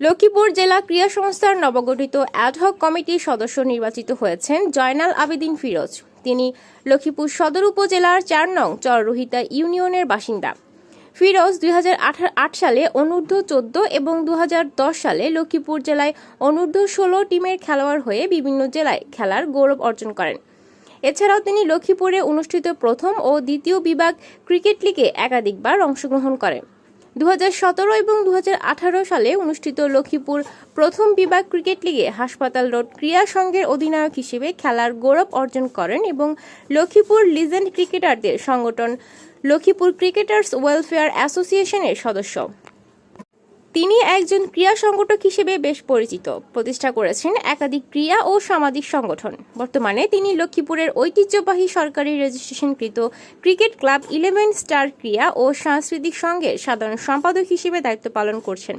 লক্ষ্মীপুর জেলা ক্রীড়া সংস্থার নবগঠিত অ্যাডহক কমিটির সদস্য নির্বাচিত হয়েছেন জয়নাল আবেদিন ফিরোজ। তিনি লক্ষ্মীপুর সদর উপজেলার চার নং চররোহিতা ইউনিয়নের বাসিন্দা। ফিরোজ দুই সালে অনূর্ধ্ব চোদ্দ এবং দু হাজার দশ সালে লক্ষ্মীপুর জেলায় অনূর্ধ্ব ষোলো টিমের খেলোয়াড় হয়ে বিভিন্ন জেলায় খেলার গৌরব অর্জন করেন। এছাড়াও তিনি লক্ষ্মীপুরে অনুষ্ঠিত প্রথম ও দ্বিতীয় বিভাগ ক্রিকেট লিগে একাধিকবার অংশগ্রহণ করেন। দু হাজার সতেরো এবং দু হাজার আঠারো সালে অনুষ্ঠিত লক্ষ্মীপুর প্রথম বিভাগ ক্রিকেট লিগে হাসপাতাল রোড ক্রীড়া সংঘের অধিনায়ক হিসেবে খেলার গৌরব অর্জন করেন এবং লক্ষ্মীপুর লিজেন্ড ক্রিকেটারদের সংগঠন লক্ষ্মীপুর ক্রিকেটার্স ওয়েলফেয়ার অ্যাসোসিয়েশনের সদস্য। তিনি একজন ক্রিয়া সংগঠক হিসেবে বেশ পরিচিত। প্রতিষ্ঠা করেছেন একাধিক ক্রিয়া ও সামাজিক সংগঠন। বর্তমানে তিনি লক্ষ্মীপুরের ঐতিহ্যবাহী সরকারি রেজিস্ট্রেশনকৃত ক্রিকেট ক্লাব ইলেভেন স্টার ক্রিয়া ও সাংস্কৃতিক সংঘের সাধারণ সম্পাদক হিসেবে দায়িত্ব পালন করছেন।